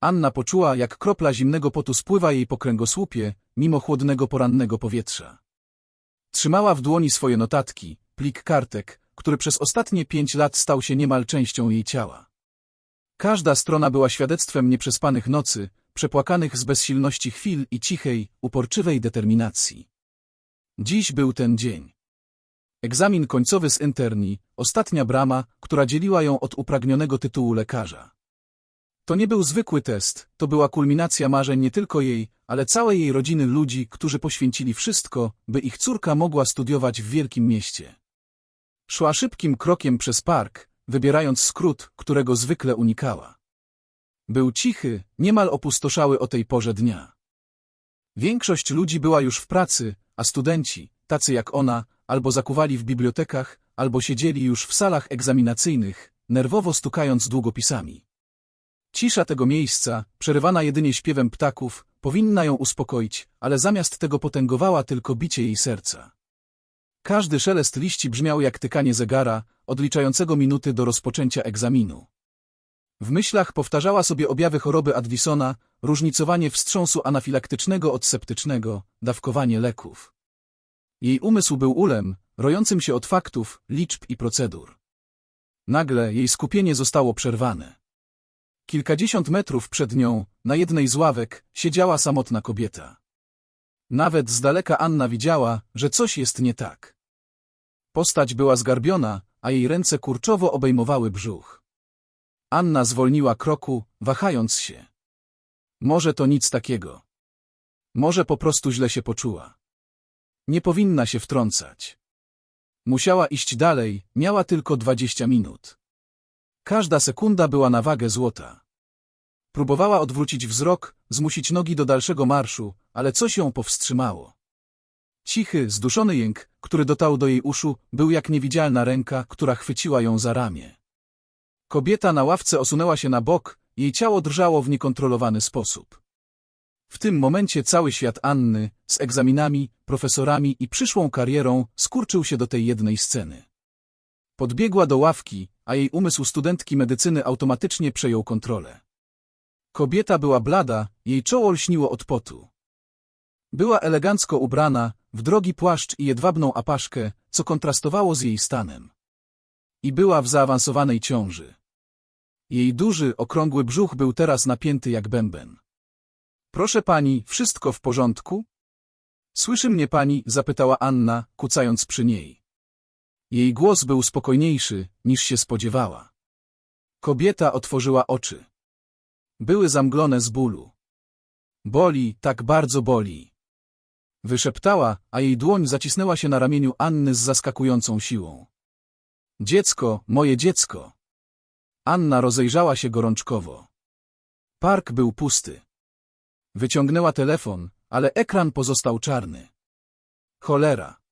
Anna poczuła, jak kropla zimnego potu spływa jej po kręgosłupie, mimo chłodnego porannego powietrza. Trzymała w dłoni swoje notatki, plik kartek, który przez ostatnie pięć lat stał się niemal częścią jej ciała. Każda strona była świadectwem nieprzespanych nocy, przepłakanych z bezsilności chwil i cichej, uporczywej determinacji. Dziś był ten dzień. Egzamin końcowy z interni, ostatnia brama, która dzieliła ją od upragnionego tytułu lekarza. To nie był zwykły test, to była kulminacja marzeń nie tylko jej, ale całej jej rodziny ludzi, którzy poświęcili wszystko, by ich córka mogła studiować w wielkim mieście. Szła szybkim krokiem przez park, wybierając skrót, którego zwykle unikała. Był cichy, niemal opustoszały o tej porze dnia. Większość ludzi była już w pracy, a studenci, tacy jak ona, albo zakuwali w bibliotekach, albo siedzieli już w salach egzaminacyjnych, nerwowo stukając długopisami. Cisza tego miejsca, przerywana jedynie śpiewem ptaków, powinna ją uspokoić, ale zamiast tego potęgowała tylko bicie jej serca. Każdy szelest liści brzmiał jak tykanie zegara, odliczającego minuty do rozpoczęcia egzaminu. W myślach powtarzała sobie objawy choroby Addisona, różnicowanie wstrząsu anafilaktycznego od septycznego, dawkowanie leków. Jej umysł był ulem, rojącym się od faktów, liczb i procedur. Nagle jej skupienie zostało przerwane. Kilkadziesiąt metrów przed nią, na jednej z ławek, siedziała samotna kobieta. Nawet z daleka Anna widziała, że coś jest nie tak. Postać była zgarbiona, a jej ręce kurczowo obejmowały brzuch. Anna zwolniła kroku, wahając się. Może to nic takiego. Może po prostu źle się poczuła. Nie powinna się wtrącać. Musiała iść dalej, miała tylko dwadzieścia minut. Każda sekunda była na wagę złota. Próbowała odwrócić wzrok, zmusić nogi do dalszego marszu, ale coś ją powstrzymało. Cichy, zduszony jęk, który dotarł do jej uszu, był jak niewidzialna ręka, która chwyciła ją za ramię. Kobieta na ławce osunęła się na bok, jej ciało drżało w niekontrolowany sposób. W tym momencie cały świat Anny, z egzaminami, profesorami i przyszłą karierą, skurczył się do tej jednej sceny. Podbiegła do ławki, a jej umysł studentki medycyny automatycznie przejął kontrolę. Kobieta była blada, jej czoło lśniło od potu. Była elegancko ubrana, w drogi płaszcz i jedwabną apaszkę, co kontrastowało z jej stanem. I była w zaawansowanej ciąży. Jej duży, okrągły brzuch był teraz napięty jak bęben. Proszę pani, wszystko w porządku? Słyszy mnie pani? zapytała Anna, kucając przy niej. Jej głos był spokojniejszy, niż się spodziewała. Kobieta otworzyła oczy. Były zamglone z bólu. Boli, tak bardzo boli. Wyszeptała, a jej dłoń zacisnęła się na ramieniu Anny z zaskakującą siłą. Dziecko, moje dziecko. Anna rozejrzała się gorączkowo. Park był pusty. Wyciągnęła telefon, ale ekran pozostał czarny. Cholera.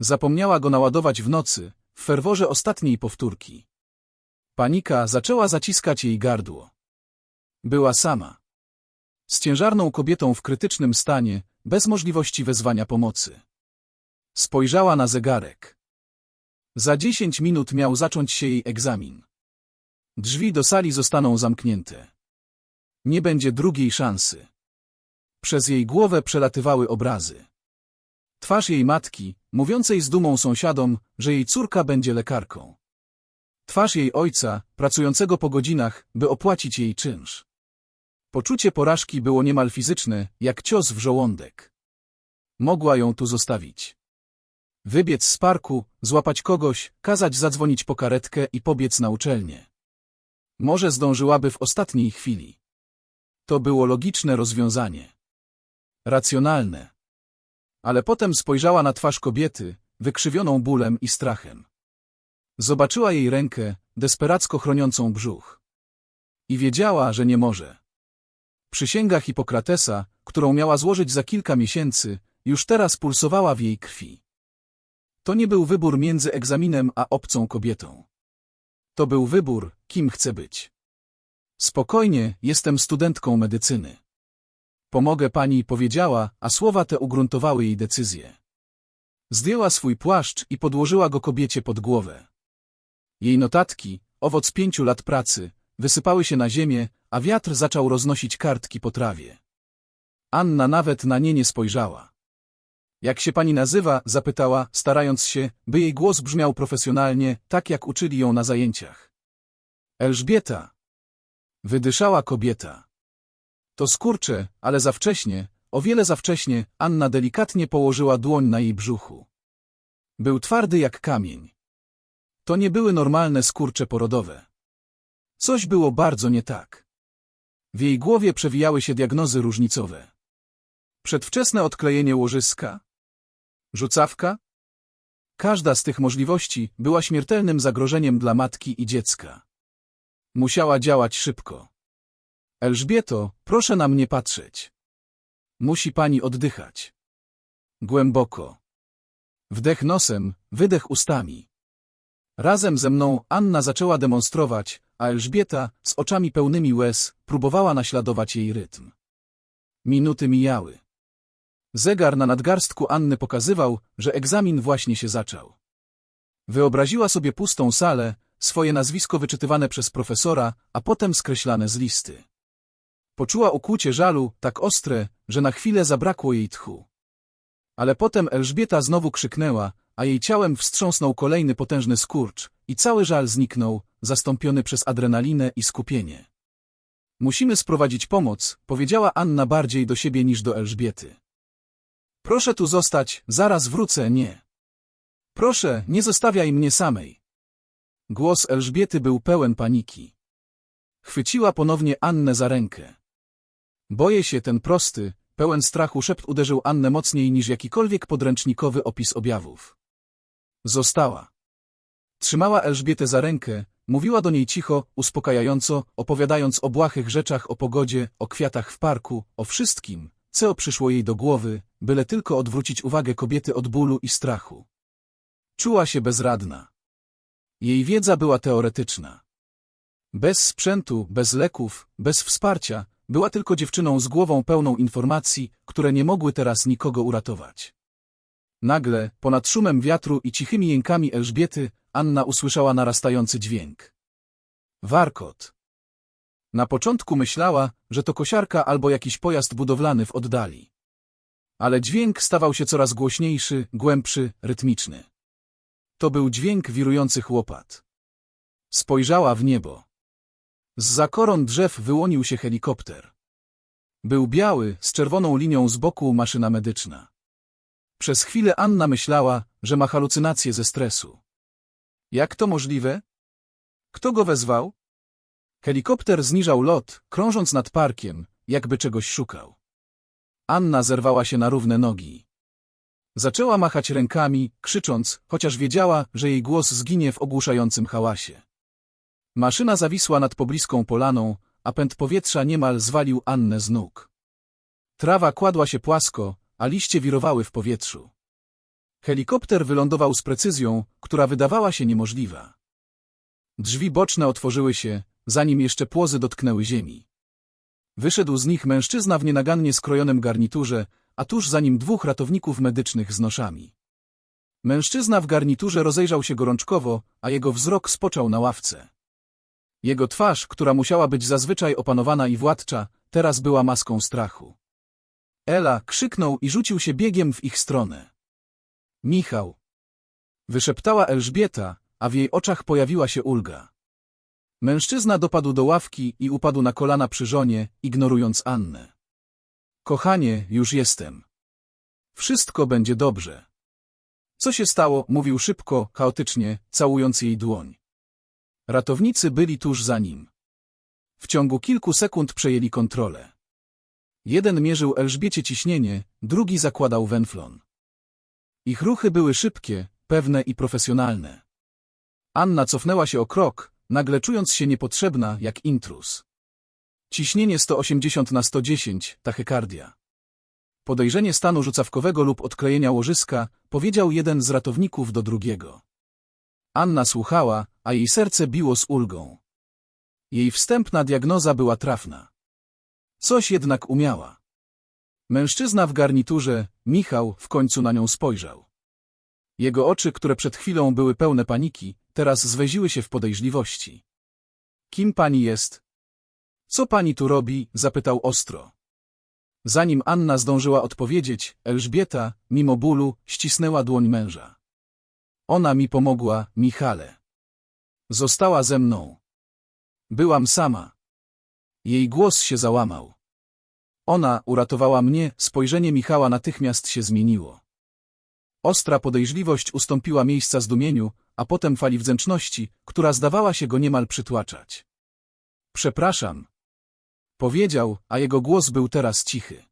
Zapomniała go naładować w nocy, w ferworze ostatniej powtórki. Panika zaczęła zaciskać jej gardło. Była sama. Z ciężarną kobietą w krytycznym stanie, bez możliwości wezwania pomocy. Spojrzała na zegarek. Za dziesięć minut miał zacząć się jej egzamin. Drzwi do sali zostaną zamknięte. Nie będzie drugiej szansy. Przez jej głowę przelatywały obrazy. Twarz jej matki, mówiącej z dumą sąsiadom, że jej córka będzie lekarką. Twarz jej ojca, pracującego po godzinach, by opłacić jej czynsz. Poczucie porażki było niemal fizyczne, jak cios w żołądek. Mogła ją tu zostawić. Wybiec z parku, złapać kogoś, kazać zadzwonić po karetkę i pobiec na uczelnię. Może zdążyłaby w ostatniej chwili. To było logiczne rozwiązanie. Racjonalne. Ale potem spojrzała na twarz kobiety, wykrzywioną bólem i strachem. Zobaczyła jej rękę, desperacko chroniącą brzuch. I wiedziała, że nie może. Przysięga Hipokratesa, którą miała złożyć za kilka miesięcy, już teraz pulsowała w jej krwi. To nie był wybór między egzaminem a obcą kobietą. To był wybór, kim chcę być. Spokojnie, jestem studentką medycyny. Pomogę pani, powiedziała, a słowa te ugruntowały jej decyzję. Zdjęła swój płaszcz i podłożyła go kobiecie pod głowę. Jej notatki, owoc pięciu lat pracy, wysypały się na ziemię, a wiatr zaczął roznosić kartki po trawie. Anna nawet na nie nie spojrzała. Jak się pani nazywa? zapytała, starając się, by jej głos brzmiał profesjonalnie, tak jak uczyli ją na zajęciach. Elżbieta. Wydyszała kobieta. To skurcze, ale za wcześnie, o wiele za wcześnie, Anna delikatnie położyła dłoń na jej brzuchu. Był twardy jak kamień. To nie były normalne skurcze porodowe. Coś było bardzo nie tak. W jej głowie przewijały się diagnozy różnicowe. Przedwczesne odklejenie łożyska? Rzucawka? Każda z tych możliwości była śmiertelnym zagrożeniem dla matki i dziecka. Musiała działać szybko. Elżbieto, proszę na mnie patrzeć. Musi pani oddychać. Głęboko. Wdech nosem, wydech ustami. Razem ze mną Anna zaczęła demonstrować, a Elżbieta, z oczami pełnymi łez, próbowała naśladować jej rytm. Minuty mijały. Zegar na nadgarstku Anny pokazywał, że egzamin właśnie się zaczął. Wyobraziła sobie pustą salę, swoje nazwisko wyczytywane przez profesora, a potem skreślane z listy. Poczuła ukłucie żalu, tak ostre, że na chwilę zabrakło jej tchu. Ale potem Elżbieta znowu krzyknęła, a jej ciałem wstrząsnął kolejny potężny skurcz i cały żal zniknął, zastąpiony przez adrenalinę i skupienie. Musimy sprowadzić pomoc, powiedziała Anna bardziej do siebie niż do Elżbiety. Proszę tu zostać, zaraz wrócę, nie. Proszę, nie zostawiaj mnie samej. Głos Elżbiety był pełen paniki. Chwyciła ponownie Annę za rękę. Boję się ten prosty, pełen strachu szept uderzył Annę mocniej niż jakikolwiek podręcznikowy opis objawów. Została. Trzymała Elżbietę za rękę, mówiła do niej cicho, uspokajająco, opowiadając o błahych rzeczach o pogodzie, o kwiatach w parku, o wszystkim, co przyszło jej do głowy, byle tylko odwrócić uwagę kobiety od bólu i strachu. Czuła się bezradna. Jej wiedza była teoretyczna. Bez sprzętu, bez leków, bez wsparcia, była tylko dziewczyną z głową pełną informacji, które nie mogły teraz nikogo uratować. Nagle, ponad szumem wiatru i cichymi jękami Elżbiety, Anna usłyszała narastający dźwięk. Warkot. Na początku myślała, że to kosiarka albo jakiś pojazd budowlany w oddali. Ale dźwięk stawał się coraz głośniejszy, głębszy, rytmiczny. To był dźwięk wirujących łopat. Spojrzała w niebo. Z za koron drzew wyłonił się helikopter. Był biały, z czerwoną linią z boku maszyna medyczna. Przez chwilę Anna myślała, że ma halucynacje ze stresu. Jak to możliwe? Kto go wezwał? Helikopter zniżał lot, krążąc nad parkiem, jakby czegoś szukał. Anna zerwała się na równe nogi. Zaczęła machać rękami, krzycząc, chociaż wiedziała, że jej głos zginie w ogłuszającym hałasie. Maszyna zawisła nad pobliską polaną, a pęd powietrza niemal zwalił Annę z nóg. Trawa kładła się płasko, a liście wirowały w powietrzu. Helikopter wylądował z precyzją, która wydawała się niemożliwa. Drzwi boczne otworzyły się, zanim jeszcze płozy dotknęły ziemi. Wyszedł z nich mężczyzna w nienagannie skrojonym garniturze, a tuż za nim dwóch ratowników medycznych z noszami. Mężczyzna w garniturze rozejrzał się gorączkowo, a jego wzrok spoczął na ławce. Jego twarz, która musiała być zazwyczaj opanowana i władcza, teraz była maską strachu. Ela krzyknął i rzucił się biegiem w ich stronę. Michał. Wyszeptała Elżbieta, a w jej oczach pojawiła się ulga. Mężczyzna dopadł do ławki i upadł na kolana przy żonie, ignorując Annę. Kochanie, już jestem. Wszystko będzie dobrze. Co się stało, mówił szybko, chaotycznie, całując jej dłoń. Ratownicy byli tuż za nim. W ciągu kilku sekund przejęli kontrolę. Jeden mierzył Elżbiecie ciśnienie, drugi zakładał wenflon. Ich ruchy były szybkie, pewne i profesjonalne. Anna cofnęła się o krok, nagle czując się niepotrzebna jak intrus. Ciśnienie 180 na 110, tachykardia. Podejrzenie stanu rzucawkowego lub odklejenia łożyska, powiedział jeden z ratowników do drugiego. Anna słuchała, a jej serce biło z ulgą. Jej wstępna diagnoza była trafna. Coś jednak umiała. Mężczyzna w garniturze, Michał, w końcu na nią spojrzał. Jego oczy, które przed chwilą były pełne paniki, teraz zweziły się w podejrzliwości. Kim pani jest? Co pani tu robi? zapytał ostro. Zanim Anna zdążyła odpowiedzieć, Elżbieta, mimo bólu, ścisnęła dłoń męża. Ona mi pomogła, Michale. Została ze mną. Byłam sama. Jej głos się załamał. Ona uratowała mnie, spojrzenie Michała natychmiast się zmieniło. Ostra podejrzliwość ustąpiła miejsca zdumieniu, a potem fali wdzięczności, która zdawała się go niemal przytłaczać. Przepraszam. Powiedział, a jego głos był teraz cichy.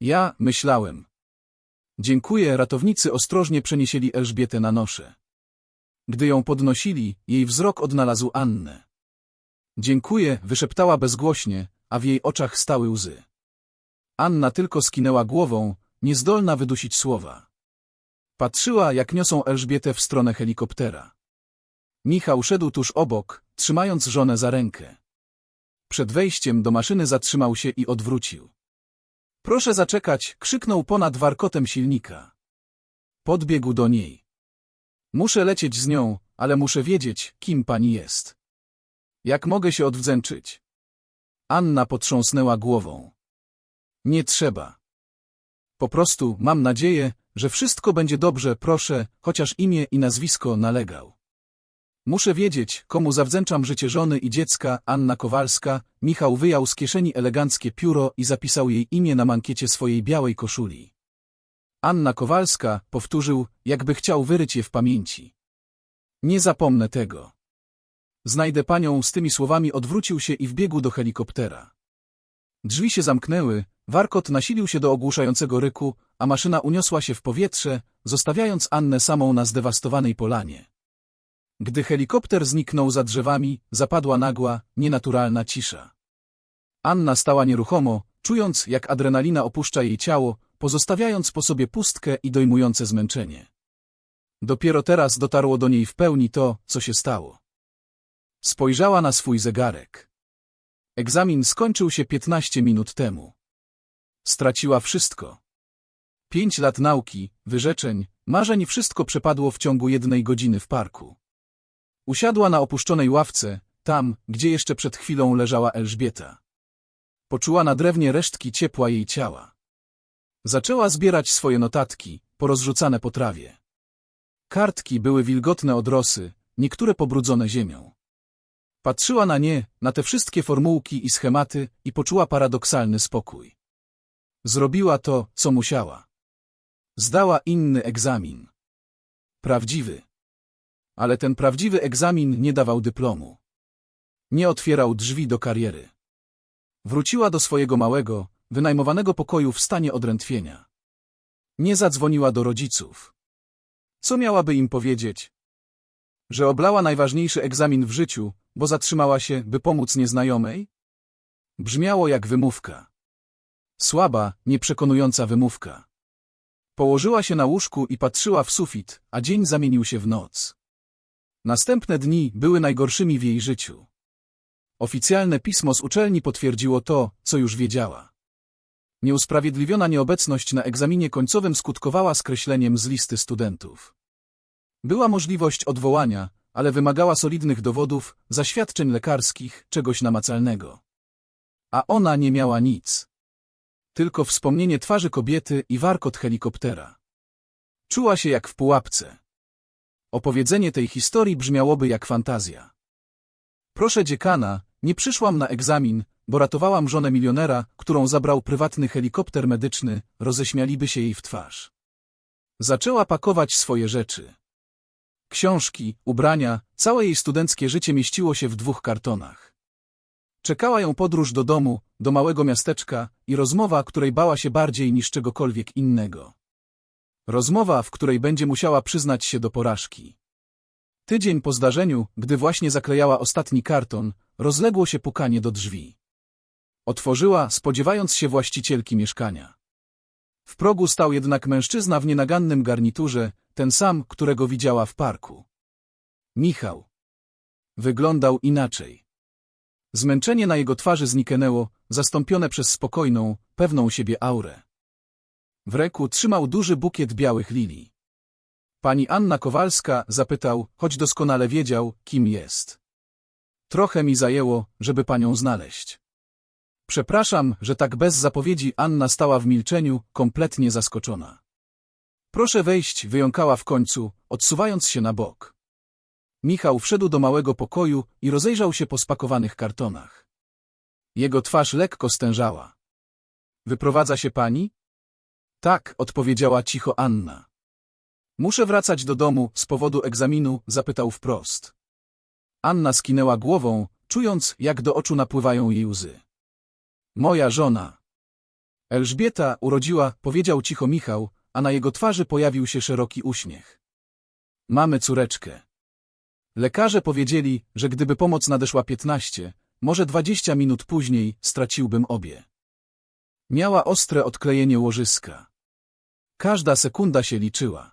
Ja myślałem. Dziękuję, ratownicy ostrożnie przenieśli Elżbietę na noszę. Gdy ją podnosili, jej wzrok odnalazł Annę. Dziękuję, wyszeptała bezgłośnie, a w jej oczach stały łzy. Anna tylko skinęła głową, niezdolna wydusić słowa. Patrzyła, jak niosą Elżbietę w stronę helikoptera. Michał szedł tuż obok, trzymając żonę za rękę. Przed wejściem do maszyny zatrzymał się i odwrócił. Proszę zaczekać, krzyknął ponad warkotem silnika. Podbiegł do niej. Muszę lecieć z nią, ale muszę wiedzieć, kim pani jest. Jak mogę się odwdzięczyć? Anna potrząsnęła głową. Nie trzeba. Po prostu mam nadzieję, że wszystko będzie dobrze, proszę, chociaż imię i nazwisko nalegał. Muszę wiedzieć, komu zawdzięczam życie żony i dziecka, Anna Kowalska. Michał wyjął z kieszeni eleganckie pióro i zapisał jej imię na mankiecie swojej białej koszuli. Anna Kowalska, powtórzył, jakby chciał wyryć je w pamięci. Nie zapomnę tego. Znajdę panią, z tymi słowami odwrócił się i wbiegł do helikoptera. Drzwi się zamknęły, warkot nasilił się do ogłuszającego ryku, a maszyna uniosła się w powietrze, zostawiając Annę samą na zdewastowanej polanie. Gdy helikopter zniknął za drzewami, zapadła nagła, nienaturalna cisza. Anna stała nieruchomo, czując, jak adrenalina opuszcza jej ciało, pozostawiając po sobie pustkę i dojmujące zmęczenie. Dopiero teraz dotarło do niej w pełni to, co się stało. Spojrzała na swój zegarek. Egzamin skończył się 15 minut temu. Straciła wszystko. Pięć lat nauki, wyrzeczeń, marzeń wszystko przepadło w ciągu jednej godziny w parku. Usiadła na opuszczonej ławce, tam, gdzie jeszcze przed chwilą leżała Elżbieta. Poczuła na drewnie resztki ciepła jej ciała. Zaczęła zbierać swoje notatki, porozrzucane po trawie. Kartki były wilgotne od rosy, niektóre pobrudzone ziemią. Patrzyła na nie, na te wszystkie formułki i schematy i poczuła paradoksalny spokój. Zrobiła to, co musiała. Zdała inny egzamin. Prawdziwy. Ale ten prawdziwy egzamin nie dawał dyplomu. Nie otwierał drzwi do kariery. Wróciła do swojego małego, wynajmowanego pokoju w stanie odrętwienia. Nie zadzwoniła do rodziców. Co miałaby im powiedzieć? Że oblała najważniejszy egzamin w życiu, bo zatrzymała się, by pomóc nieznajomej? Brzmiało jak wymówka. Słaba, nieprzekonująca wymówka. Położyła się na łóżku i patrzyła w sufit, a dzień zamienił się w noc. Następne dni były najgorszymi w jej życiu. Oficjalne pismo z uczelni potwierdziło to, co już wiedziała. Nieusprawiedliwiona nieobecność na egzaminie końcowym skutkowała skreśleniem z listy studentów. Była możliwość odwołania, ale wymagała solidnych dowodów, zaświadczeń lekarskich, czegoś namacalnego. A ona nie miała nic. Tylko wspomnienie twarzy kobiety i warkot helikoptera. Czuła się jak w pułapce. Opowiedzenie tej historii brzmiałoby jak fantazja. Proszę dziekana, nie przyszłam na egzamin, bo ratowałam żonę milionera, którą zabrał prywatny helikopter medyczny, roześmialiby się jej w twarz. Zaczęła pakować swoje rzeczy. Książki, ubrania, całe jej studenckie życie mieściło się w dwóch kartonach. Czekała ją podróż do domu, do małego miasteczka i rozmowa, której bała się bardziej niż czegokolwiek innego. Rozmowa, w której będzie musiała przyznać się do porażki. Tydzień po zdarzeniu, gdy właśnie zaklejała ostatni karton, rozległo się pukanie do drzwi. Otworzyła, spodziewając się właścicielki mieszkania. W progu stał jednak mężczyzna w nienagannym garniturze, ten sam, którego widziała w parku. Michał. Wyglądał inaczej. Zmęczenie na jego twarzy zniknęło, zastąpione przez spokojną, pewną siebie aurę. W ręku trzymał duży bukiet białych lilii. Pani Anna Kowalska zapytał, choć doskonale wiedział, kim jest. Trochę mi zajęło, żeby panią znaleźć. Przepraszam, że tak bez zapowiedzi Anna stała w milczeniu, kompletnie zaskoczona. Proszę wejść, wyjąkała w końcu, odsuwając się na bok. Michał wszedł do małego pokoju i rozejrzał się po spakowanych kartonach. Jego twarz lekko stężała. Wyprowadza się pani? Tak, odpowiedziała cicho Anna. Muszę wracać do domu z powodu egzaminu, zapytał wprost. Anna skinęła głową, czując, jak do oczu napływają jej łzy. Moja żona. Elżbieta urodziła, powiedział cicho Michał, a na jego twarzy pojawił się szeroki uśmiech. Mamy córeczkę. Lekarze powiedzieli, że gdyby pomoc nadeszła 15, może 20 minut później, straciłbym obie. Miała ostre odklejenie łożyska. Każda sekunda się liczyła.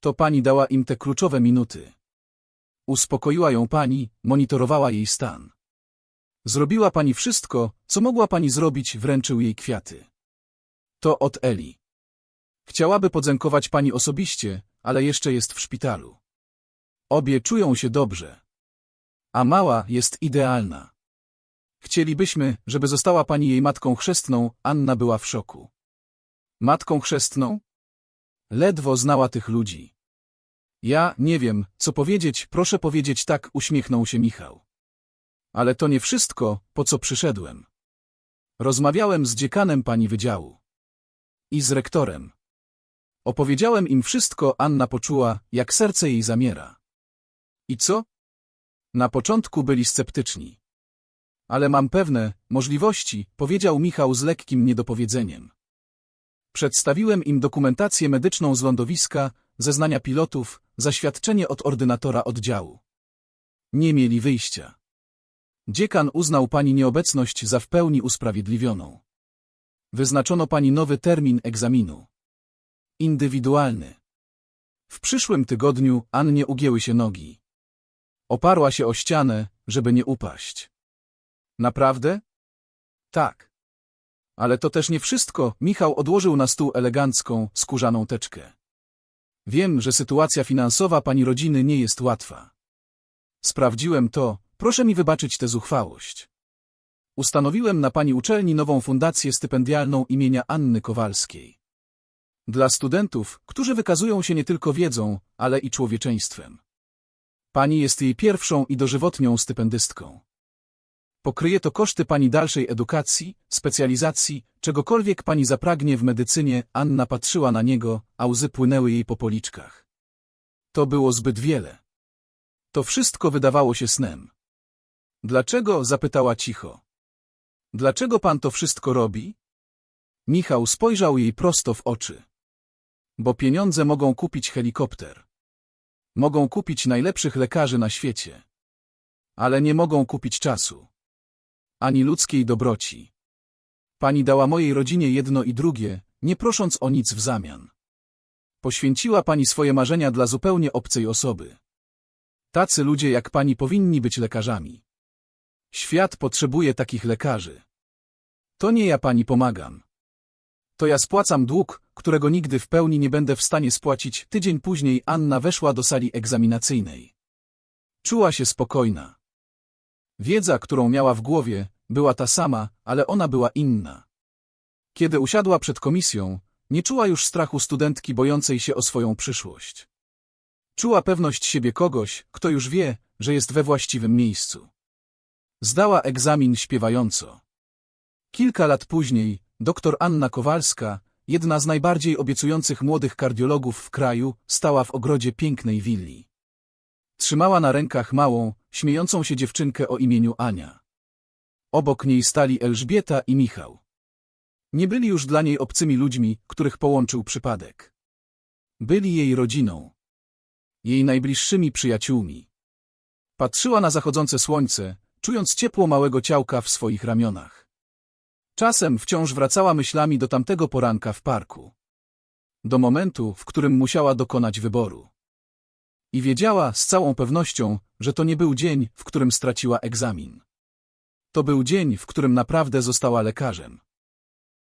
To pani dała im te kluczowe minuty. Uspokoiła ją pani, monitorowała jej stan. Zrobiła pani wszystko, co mogła pani zrobić, wręczył jej kwiaty. To od Eli. Chciałaby podziękować pani osobiście, ale jeszcze jest w szpitalu. Obie czują się dobrze. A mała jest idealna. Chcielibyśmy, żeby została pani jej matką chrzestną, Anna była w szoku. Matką chrzestną? Ledwo znała tych ludzi. Ja nie wiem, co powiedzieć, proszę powiedzieć tak, uśmiechnął się Michał. Ale to nie wszystko, po co przyszedłem. Rozmawiałem z dziekanem pani wydziału. I z rektorem. Opowiedziałem im wszystko, Anna poczuła, jak serce jej zamiera. I co? Na początku byli sceptyczni. Ale mam pewne możliwości, powiedział Michał z lekkim niedopowiedzeniem. Przedstawiłem im dokumentację medyczną z lądowiska, zeznania pilotów, zaświadczenie od ordynatora oddziału. Nie mieli wyjścia. Dziekan uznał pani nieobecność za w pełni usprawiedliwioną. Wyznaczono pani nowy termin egzaminu. Indywidualny. W przyszłym tygodniu Annie ugięły się nogi. Oparła się o ścianę, żeby nie upaść. Naprawdę? Tak. Ale to też nie wszystko. Michał odłożył na stół elegancką, skórzaną teczkę. Wiem, że sytuacja finansowa pani rodziny nie jest łatwa. Sprawdziłem to, proszę mi wybaczyć tę zuchwałość. Ustanowiłem na pani uczelni nową fundację stypendialną imienia Anny Kowalskiej. Dla studentów, którzy wykazują się nie tylko wiedzą, ale i człowieczeństwem. Pani jest jej pierwszą i dożywotnią stypendystką. Pokryje to koszty pani dalszej edukacji, specjalizacji, czegokolwiek pani zapragnie w medycynie. Anna patrzyła na niego, a łzy płynęły jej po policzkach. To było zbyt wiele. To wszystko wydawało się snem. Dlaczego? zapytała cicho. Dlaczego pan to wszystko robi? Michał spojrzał jej prosto w oczy. Bo pieniądze mogą kupić helikopter. Mogą kupić najlepszych lekarzy na świecie. Ale nie mogą kupić czasu ani ludzkiej dobroci. Pani dała mojej rodzinie jedno i drugie, nie prosząc o nic w zamian. Poświęciła pani swoje marzenia dla zupełnie obcej osoby. Tacy ludzie jak pani powinni być lekarzami. Świat potrzebuje takich lekarzy. To nie ja pani pomagam. To ja spłacam dług, którego nigdy w pełni nie będę w stanie spłacić. Tydzień później Anna weszła do sali egzaminacyjnej. Czuła się spokojna. Wiedza, którą miała w głowie, była ta sama, ale ona była inna. Kiedy usiadła przed komisją, nie czuła już strachu studentki bojącej się o swoją przyszłość. Czuła pewność siebie kogoś, kto już wie, że jest we właściwym miejscu. Zdała egzamin śpiewająco. Kilka lat później, dr Anna Kowalska, jedna z najbardziej obiecujących młodych kardiologów w kraju, stała w ogrodzie pięknej willi. Trzymała na rękach małą, śmiejącą się dziewczynkę o imieniu Ania. Obok niej stali Elżbieta i Michał. Nie byli już dla niej obcymi ludźmi, których połączył przypadek. Byli jej rodziną. Jej najbliższymi przyjaciółmi. Patrzyła na zachodzące słońce, czując ciepło małego ciałka w swoich ramionach. Czasem wciąż wracała myślami do tamtego poranka w parku. Do momentu, w którym musiała dokonać wyboru. I wiedziała z całą pewnością, że to nie był dzień, w którym straciła egzamin. To był dzień, w którym naprawdę została lekarzem.